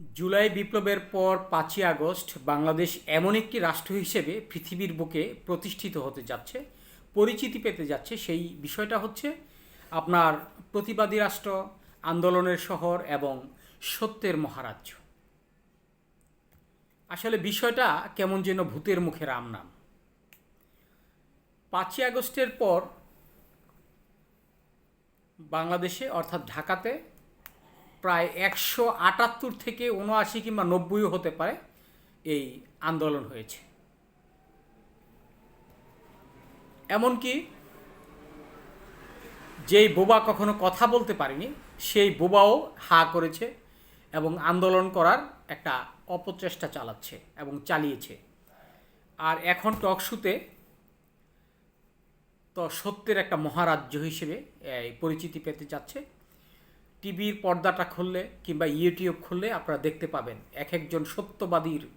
জুলাই বিপ্লবের পর পাঁচই আগস্ট বাংলাদেশ এমন একটি রাষ্ট্র হিসেবে পৃথিবীর বুকে প্রতিষ্ঠিত হতে যাচ্ছে, পরিচিতি পেতে যাচ্ছে। সেই বিষয়টা হচ্ছে আপনার প্রতিবাদী রাষ্ট্র, আন্দোলনের শহর এবং সত্যের মহারাজ্য। আসলে বিষয়টা কেমন যেন ভূতের মুখে রাম নাম পাঁচই আগস্টের পর বাংলাদেশে, অর্থাৎ ঢাকাতে প্রায় একশো আটাত্তর থেকে উনআশি কিংবা নব্বইও হতে পারে এই আন্দোলন হয়েছে। এমনকি যেই বোবা কখনো কথা বলতে পারেনি, সেই বোবাও হা করেছে এবং আন্দোলন করার একটা অপচেষ্টা চালাচ্ছে এবং চালিয়েছে। আর এখন টকশুতে তো সত্যের একটা মহারাজ্য হিসেবে পরিচিতি পেতে যাচ্ছে। টিভির পর্দাটা খুললে কিংবা ইউটিউব খুললে আপনারা দেখতে পাবেন এক একজন সত্যবাদীর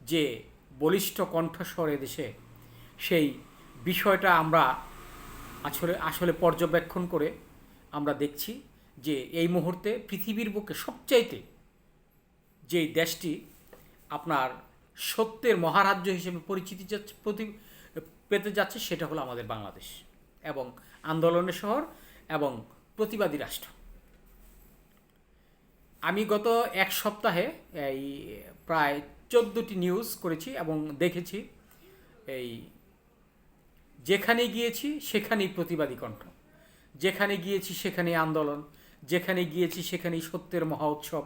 যে বলিষ্ঠ কণ্ঠস্বর দেশে সেই বিষয়টা আমরা আসলে আসলে পর্যবেক্ষণ করে আমরা দেখছি যে এই মুহূর্তে পৃথিবীর বুকে সবচাইতে যে দেশটি আপনার সত্যের মহারাজ্য হিসেবে পরিচিতি যাচ্ছে, প্রতি, পেতে যাচ্ছে সেটা হলো আমাদের বাংলাদেশ এবং আন্দোলনের শহর এবং প্রতিবাদী রাষ্ট্র। আমি গত এক সপ্তাহে এই প্রায় চোদ্দোটি নিউজ করেছি এবং দেখেছি। এই যেখানে গিয়েছি সেখানেই প্রতিবাদী কণ্ঠ। যেখানে গিয়েছি সেখানেই আন্দোলন। যেখানে গিয়েছি সেখানেই সত্যের মহা উৎসব।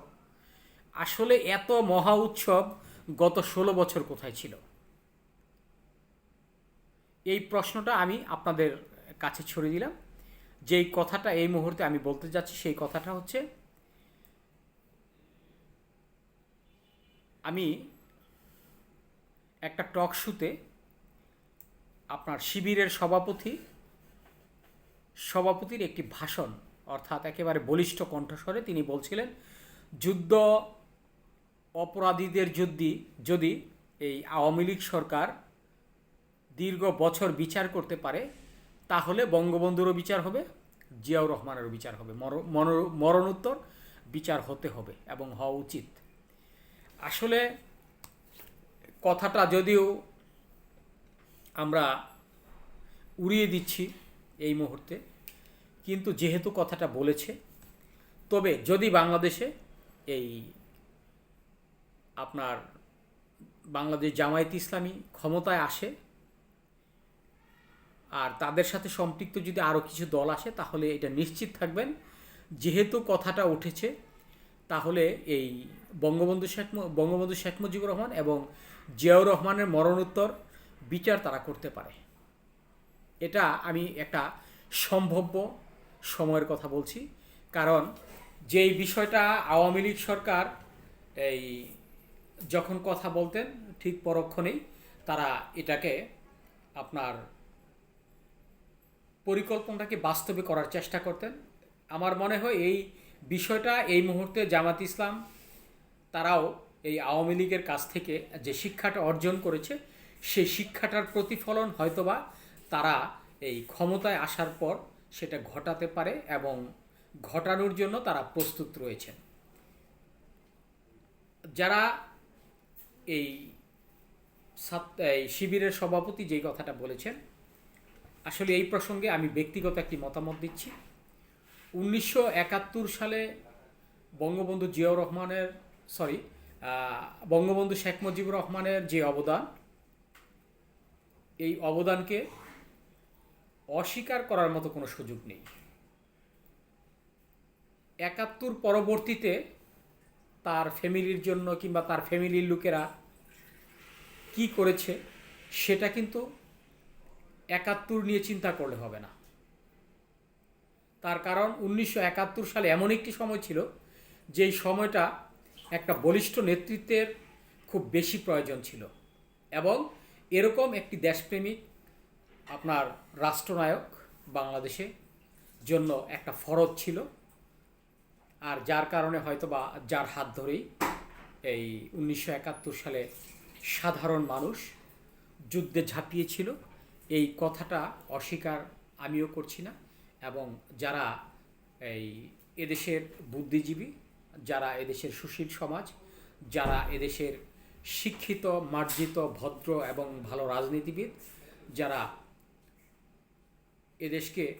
আসলে এত মহা উৎসব গত ষোলো বছর কোথায় ছিল? এই প্রশ্নটা আমি আপনাদের কাছে ছড়ে দিলাম। যেই কথাটা এই মুহূর্তে আমি বলতে যাচ্ছি সেই কথাটা হচ্ছে আমি একটা টক শুতে আপনার শিবিরের সভাপতি, সভাপতির একটি ভাষণ, অর্থাৎ একেবারে বলিষ্ঠ কণ্ঠস্বরে তিনি বলছিলেন, যুদ্ধ অপরাধীদের যদি যদি এই আওয়ামী লীগ সরকার দীর্ঘ বছর বিচার করতে পারে, তাহলে বঙ্গবন্ধুরও বিচার হবে, জিয়াউর রহমানেরও বিচার হবে। মর- মর- মরণোত্তর বিচার হতে হবে এবং হওয়া উচিত। আসলে কথাটা যদিও আমরা উড়িয়ে দিচ্ছি এই মুহূর্তে, কিন্তু যেহেতু কথাটা বলেছে, তবে যদি বাংলাদেশে এই আপনার বাংলাদেশ জামায়াত ইসলামী ক্ষমতায় আসে, আর তাদের সাথে সম্পৃক্ত যদি আরও কিছু দল আসে, তাহলে এটা নিশ্চিত থাকবেন। যেহেতু কথাটা উঠেছে, তাহলে এই বঙ্গবন্ধু শেখ বঙ্গবন্ধু শেখ মুজিবুর রহমান এবং জিয়াউর রহমানের মরণোত্তর বিচার তারা করতে পারে। এটা আমি একটা সম্ভাব্য সময়ের কথা বলছি। কারণ যেই বিষয়টা আওয়ামী লীগ সরকার এই যখন কথা বলতেন, ঠিক পরক্ষণেই তারা এটাকে আপনার পরিকল্পনাটাকে বাস্তবে করার চেষ্টা করতেন। আমার মনে হয় এই বিষয়টা এই মুহূর্তে জামাত ইসলাম তারাও এই আওয়ামী লীগের কাছ থেকে যে শিক্ষাটা অর্জন করেছে সেই শিক্ষাটার প্রতিফলন হয়তোবা তারা এই ক্ষমতায় আসার পর সেটা ঘটাতে পারে এবং ঘটানোর জন্য তারা প্রস্তুত রয়েছেন। যারা এই এই শিবিরের সভাপতি যেই কথাটা বলেছেন, আসলে এই প্রসঙ্গে আমি ব্যক্তিগত একটি মতামত দিচ্ছি। উনিশশো একাত্তর সালে বঙ্গবন্ধু জিয়াউর রহমানের সরি বঙ্গবন্ধু শেখ মুজিবুর রহমানের যে অবদান, এই অবদানকে অস্বীকার করার মতো কোনো সুযোগ নেই। একাত্তর পরবর্তীতে তার ফ্যামিলির জন্য কিংবা তার ফ্যামিলির লোকেরা কি করেছে, সেটা কিন্তু একাত্তর নিয়ে চিন্তা করলে হবে না। তার কারণ উনিশশো একাত্তর সালে এমন একটি সময় ছিল, যেই সময়টা একটা বলিষ্ঠ নেতৃত্বের খুব বেশি প্রয়োজন ছিল। এবং এরকম একটি দেশপ্রেমিক, আপনার রাষ্ট্রনায়ক বাংলাদেশে জন্য একটা ফরজ ছিল। আর যার কারণে হয়তো বা যার হাত ধরেই এই উনিশশো একাত্তর সালে সাধারণ মানুষ যুদ্ধে ঝাঁপিয়েছিল। এই কথাটা অস্বীকার আমিও করছি না। এবং যারা এই এদেশের বুদ্ধিজীবী যারা এদেশের সুশীল সমাজ, যারা এদেশের শিক্ষিত, মার্জিত, ভদ্র এবং ভালো রাজনীতিবিদ, যারা এদেশকে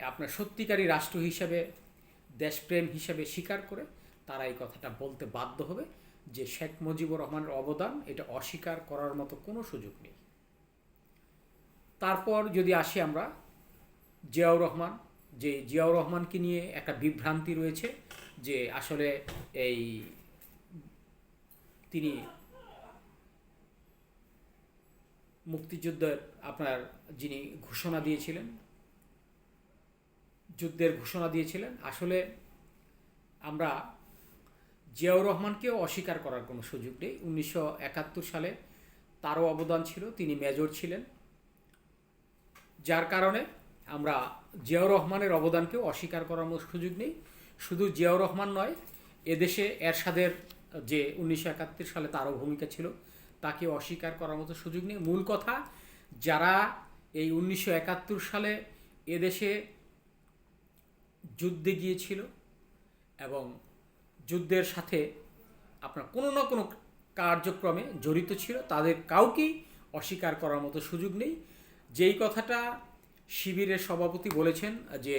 আপনার সত্যিকারী রাষ্ট্র হিসেবে, দেশপ্রেম হিসেবে স্বীকার করে, তারা এই কথাটা বলতে বাধ্য হবে যে শেখ মুজিবুর রহমানের অবদান এটা অস্বীকার করার মতো কোনো সুযোগ নেই। তারপর যদি আসি আমরা, জিয়াউর রহমান যে জিয়াউর রহমানকে নিয়ে একটা বিভ্রান্তি রয়েছে যে আসলে এই তিনি মুক্তিযুদ্ধের আপনার যিনি ঘোষণা দিয়েছিলেন, যুদ্ধের ঘোষণা দিয়েছিলেন, আসলে আমরা জিয়াউর রহমানকেও অস্বীকার করার কোনো সুযোগ নেই। উনিশশো একাত্তর সালে তারও অবদান ছিল, তিনি মেজর ছিলেন। যার কারণে আমরা জিয়াউর রহমানের অবদানকেও অস্বীকার করার মতো সুযোগ নেই। শুধু জিয়াউর রহমান নয়, এদেশে এরশাদের যে উনিশশো একাত্তর সালে তারও ভূমিকা ছিল, তাকে অস্বীকার করার মতো সুযোগ নেই। মূল কথা, যারা এই উনিশশো একাত্তর সালে এদেশে যুদ্ধে গিয়েছিল এবং যুদ্ধের সাথে আপনার কোনো না কোনো কার্যক্রমে জড়িত ছিল, তাদের কাউকেই অস্বীকার করার মতো সুযোগ নেই। যেই কথাটা শিবিরের সভাপতি বলেছেন যে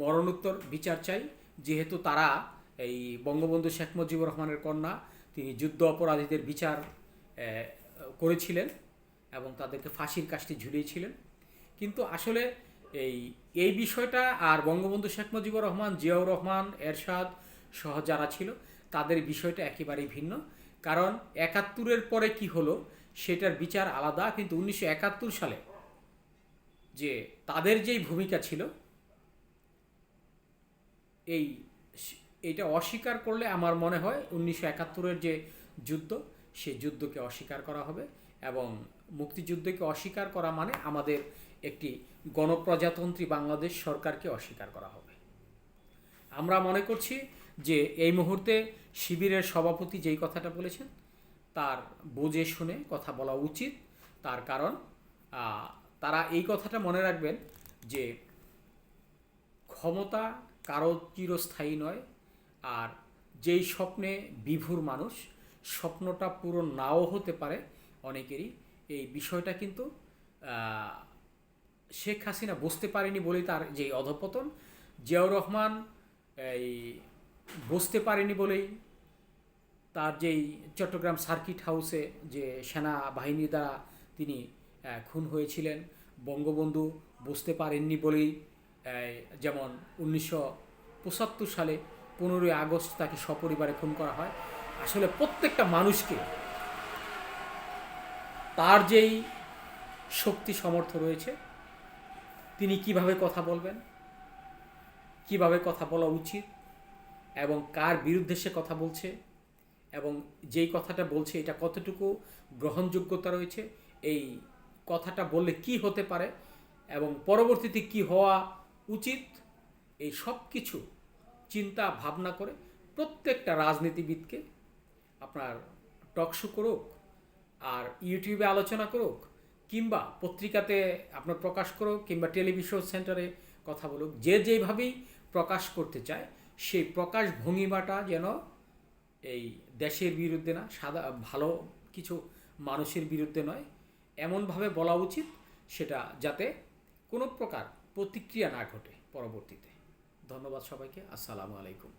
মরণোত্তর বিচার চাই, যেহেতু তারা এই বঙ্গবন্ধু শেখ মুজিবুর রহমানের কন্যা, তিনি যুদ্ধ অপরাধীদের বিচার করেছিলেন এবং তাদেরকে ফাঁসির কাজটি ঝুলিয়েছিলেন। কিন্তু আসলে এই এই বিষয়টা আর বঙ্গবন্ধু শেখ মুজিবুর রহমান, জিয়াউর রহমান, এরশাদ সহ যারা ছিল, তাদের বিষয়টা একেবারেই ভিন্ন। কারণ একাত্তরের পরে কি হলো, সেটার বিচার আলাদা, কিন্তু উনিশশো একাত্তর সালে যে তাদের যেই ভূমিকা ছিল, এই এটা অস্বীকার করলে আমার মনে হয় উনিশশো একাত্তরের যে যুদ্ধ সেই যুদ্ধকে অস্বীকার করা হবে এবং মুক্তিযুদ্ধকে অস্বীকার করা মানে আমাদের একটি গণপ্রজাতন্ত্রী বাংলাদেশ সরকারকে অস্বীকার করা হবে। আমরা মনে করছি যে এই মুহূর্তে শিবিরের সভাপতি যেই কথাটা বলেছেন, তার বুঝে শুনে কথা বলা উচিত। তার কারণ তারা এই কথাটা মনে রাখবেন যে ক্ষমতা কারও চিরস্থায়ী নয়, আর যেই স্বপ্নে বিভুর মানুষ, স্বপ্নটা পুরো নাও হতে পারে অনেকেরই। এই বিষয়টা কিন্তু শেখ হাসিনা বুঝতে পারেনি বলেই তার যে অধপতন, জিয়াউর রহমান এই বুঝতে পারেনি বলেই তার যেই চট্টগ্রাম সার্কিট হাউসে যে সেনাবাহিনী দ্বারা তিনি খুন হয়েছিলেন। বঙ্গবন্ধু বুঝতে পারেননি বলেই যেমন উনিশশো পঁচাত্তর সালে পনেরোই আগস্ট তাকে সপরিবারে খুন করা হয়। আসলে প্রত্যেকটা মানুষকে তার যেই শক্তি সমর্থ রয়েছে, তিনি কীভাবে কথা বলবেন, কীভাবে কথা বলা উচিত, এবং কার বিরুদ্ধে সে কথা বলছে, এবং যেই কথাটা বলছে, এটা কতটুকু গ্রহণযোগ্যতা রয়েছে, এই কথাটা বললে কি হতে পারে এবং পরবর্তীতে কি হওয়া উচিত, এই সব কিছু চিন্তা, ভাবনা করে প্রত্যেকটা রাজনীতিবিদকে আপনার টকশো করুক আর ইউটিউবে আলোচনা করুক কিংবা পত্রিকাতে আপনার প্রকাশ করুক কিংবা টেলিভিশন সেন্টারে কথা বলুক, যে যেভাবেই প্রকাশ করতে চায়, সেই প্রকাশ ভঙ্গিমাটা যেন এই দেশের বিরুদ্ধে না, সাদা, ভালো কিছু মানুষের বিরুদ্ধে নয় এমনভাবে বলা উচিত সেটা যাতে কোনো প্রকার প্রতিক্রিয়া না ঘটে পরবর্তীতে। ধন্যবাদ সবাইকে। আসসালামু আলাইকুম।